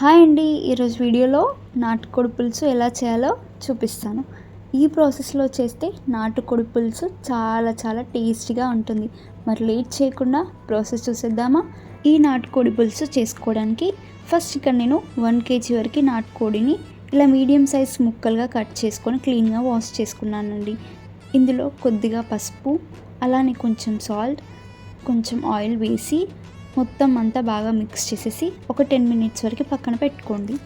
Hi అండి. ఈరోజు వీడియోలో నాటుకోడి పులుసు ఎలా చేయాలో చూపిస్తాను. ఈ ప్రాసెస్లో చేస్తే నాటుకోడి పులుసు చాలా చాలా టేస్టీగా ఉంటుంది. మరి లేట్ చేయకుండా ప్రాసెస్ చూసేద్దామా? ఈ నాటుకోడి పులుసు చేసుకోవడానికి ఫస్ట్ ఇక్కడ నేను వన్ కేజీ వరకు నాటుకోడిని ఇలా మీడియం సైజ్ ముక్కలుగా కట్ చేసుకొని క్లీన్గా వాష్ చేసుకున్నానండి. ఇందులో కొద్దిగా పసుపు అలానే కొంచెం సాల్ట్ కొంచెం ఆయిల్ వేసి మొత్తం అంతా బాగా మిక్స్ చేసేసి ఒక టెన్ మినిట్స్ వరకు పక్కన పెట్టుకోండి.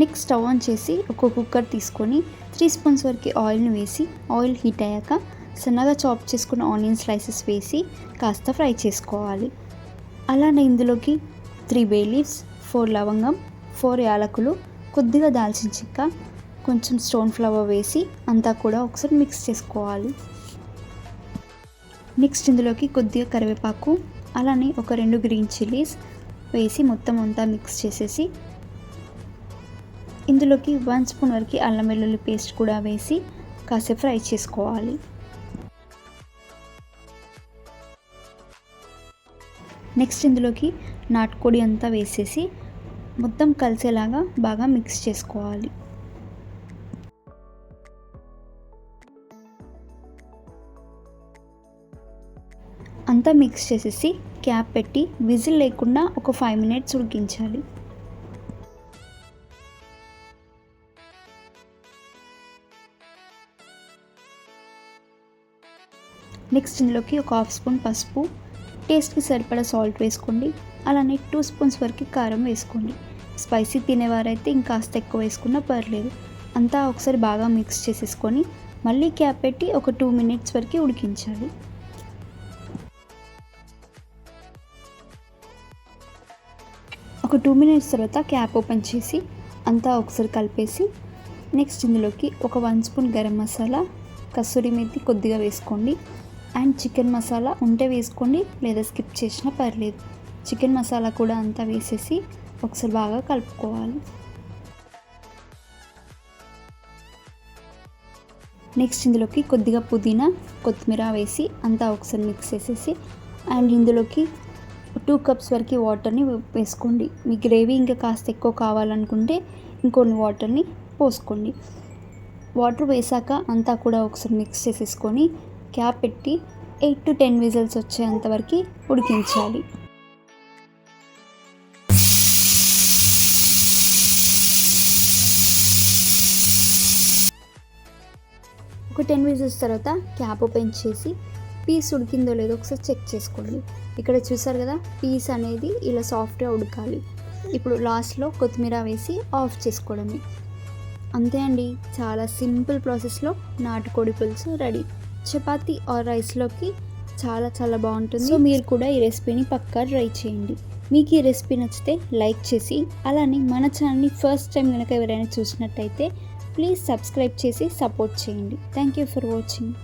నెక్స్ట్ స్టవ్ ఆన్ చేసి ఒక కుక్కర్ తీసుకొని త్రీ స్పూన్స్ వరకు ఆయిల్ని వేసి ఆయిల్ హీట్ అయ్యాక సన్నగా చాప్ చేసుకున్న ఆనియన్ స్లైసెస్ వేసి కాస్త ఫ్రై చేసుకోవాలి. అలానే ఇందులోకి త్రీ బే లీవ్స్ ఫోర్ లవంగం ఫోర్ యాలకులు కొద్దిగా దాల్చిన చెక్క కొంచెం స్టోన్ ఫ్లవర్ వేసి అంతా కూడా ఒకసారి మిక్స్ చేసుకోవాలి. నెక్స్ట్ ఇందులోకి కొద్దిగా కరివేపాకు అలానే ఒక రెండు గ్రీన్ చిల్లీస్ వేసి మొత్తం అంతా మిక్స్ చేసేసి ఇందులోకి వన్ స్పూన్ వరకు అల్లం వెల్లుల్లి పేస్ట్ కూడా వేసి కాసేపు ఫ్రై చేసుకోవాలి. నెక్స్ట్ ఇందులోకి నాటుకోడి అంతా వేసేసి మొత్తం కలిసేలాగా బాగా మిక్స్ చేసుకోవాలి. అంతా మిక్స్ చేసేసి క్యాప్ పెట్టి విజిల్ లేకుండా ఒక ఫైవ్ మినిట్స్ ఉడికించాలి. నెక్స్ట్ ఇందులోకి ఒక హాఫ్ స్పూన్ పసుపు టేస్ట్కి సరిపడా సాల్ట్ వేసుకోండి. అలానే టూ స్పూన్స్ వరకు కారం వేసుకోండి. స్పైసీ తినేవారైతే ఇంకాస్త ఎక్కువ వేసుకున్నా పర్లేదు. అంతా ఒకసారి బాగా మిక్స్ చేసేసుకొని మళ్ళీ క్యాప్ పెట్టి ఒక టూ మినిట్స్ వరకు ఉడికించాలి. ఒక టూ మినిట్స్ తర్వాత క్యాప్ ఓపెన్ చేసి అంతా ఒకసారి కలిపేసి నెక్స్ట్ ఇందులోకి ఒక వన్ స్పూన్ గరం మసాలా కస్తూరి మెత్తి కొద్దిగా వేసుకోండి. అండ్ చికెన్ మసాలా ఉంటే వేసుకోండి లేదా స్కిప్ చేసినా పర్లేదు. చికెన్ మసాలా కూడా అంతా వేసేసి ఒకసారి బాగా కలుపుకోవాలి. నెక్స్ట్ ఇందులోకి కొద్దిగా పుదీనా కొత్తిమీర వేసి అంతా ఒకసారి మిక్స్ చేసేసి అండ్ ఇందులోకి టూ కప్స్ వరకు వాటర్ని వేసుకోండి. మీ గ్రేవీ ఇంకా కాస్త ఎక్కువ కావాలనుకుంటే ఇంకొన్ని వాటర్ని పోసుకోండి. వాటర్ వేసాక అంతా కూడా ఒకసారి మిక్స్ చేసేసుకొని క్యాప్ పెట్టి ఎయిట్ టు టెన్ విజిల్స్ వచ్చేంత వరకు ఉడికించాలి. ఒక టెన్ విజిల్స్ తర్వాత క్యాప్ ఓపెన్ చేసి పీస్ ఉడికిందో లేదో ఒకసారి చెక్ చేసుకోండి. ఇక్కడ చూసారు కదా పీస్ అనేది ఇలా సాఫ్ట్గా ఉడకాలి. ఇప్పుడు లాస్ట్లో కొత్తిమీర వేసి ఆఫ్ చేసుకోవడమే. అంతే అండి చాలా సింపుల్ ప్రాసెస్లో నాటుకోడి పులుసు రెడీ. చపాతీ ఆర్ రైస్లోకి చాలా చాలా బాగుంటుంది. సో మీరు కూడా ఈ రెసిపీని పక్కా ట్రై చేయండి. మీకు ఈ రెసిపీ నచ్చితే లైక్ చేసి అలానే మన ఛానల్ని ఫస్ట్ టైం కనుక ఎవరైనా చూసినట్టయితే ప్లీజ్ సబ్స్క్రైబ్ చేసి సపోర్ట్ చేయండి. Thank you for watching